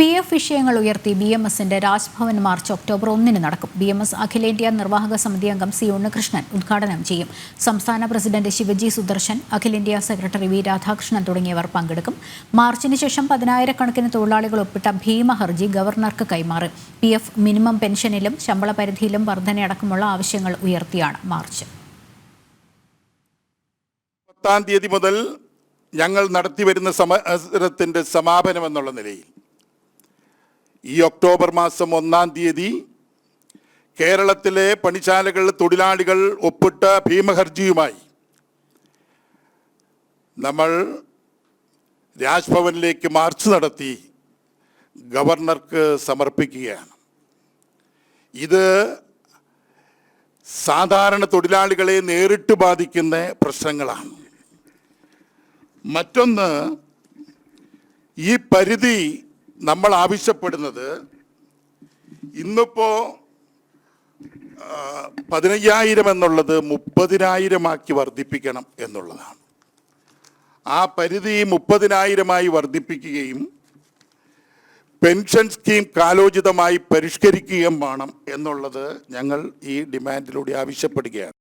P F വിഷയങ്ങൾ ഉയർത്തി B M എസിന്റെ രാജ്ഭവൻ മാർച്ച് ഒക്ടോബർ ഒന്നിന് നടക്കും. ബി എം എസ് അഖിലേന്ത്യാ നിർവാഹക സമിതി അംഗം സി ഉണ്ണികൃഷ്ണൻ ഉദ്ഘാടനം ചെയ്യും. സംസ്ഥാന പ്രസിഡന്റ് ശിവജി സുദർശൻ അഖിലേന്ത്യാ സെക്രട്ടറി വി രാധാകൃഷ്ണൻ തുടങ്ങിയവർ പങ്കെടുക്കും. മാർച്ചിന് ശേഷം പതിനായിരക്കണക്കിന് തൊഴിലാളികൾ ഒപ്പിട്ട ഭീമ ഹർജി ഗവർണർക്ക് കൈമാറും. പി എഫ് മിനിമം പെൻഷനിലും ശമ്പള പരിധിയിലും വർധനയടക്കമുള്ള ആവശ്യങ്ങൾ ഉയർത്തിയാണ് മാർച്ച്. പത്താം തീയതി മുതൽ ഞങ്ങൾ നടത്തിവരുന്ന സമരത്തിന്റെ സമാപനം എന്നുള്ള നിലയിൽ ഈ ഒക്ടോബർ മാസം ഒന്നാം തീയതി കേരളത്തിലെ പണിശാലകൾ തൊഴിലാളികൾ ഒപ്പിട്ട ഭീമഹർജിയുമായി നമ്മൾ രാജ്ഭവനിലേക്ക് മാർച്ച് നടത്തി ഗവർണർക്ക് സമർപ്പിക്കുകയാണ്. ഇത് സാധാരണ തൊഴിലാളികളെ നേരിട്ട് ബാധിക്കുന്ന പ്രശ്നങ്ങളാണ്. മറ്റൊന്ന് ഈ പരിധി നമ്മൾ ആവശ്യപ്പെടുന്നത് ഇന്നിപ്പോ പതിനയ്യായിരം എന്നുള്ളത് മുപ്പതിനായിരമാക്കി വർദ്ധിപ്പിക്കണം എന്നുള്ളതാണ്. ആ പരിധി മുപ്പതിനായിരമായി വർദ്ധിപ്പിക്കുകയും പെൻഷൻ സ്കീം കാലോചിതമായി പരിഷ്കരിക്കുകയും വേണം എന്നുള്ളത് ഞങ്ങൾ ഈ ഡിമാൻഡിലൂടെ ആവശ്യപ്പെടുകയാണ്.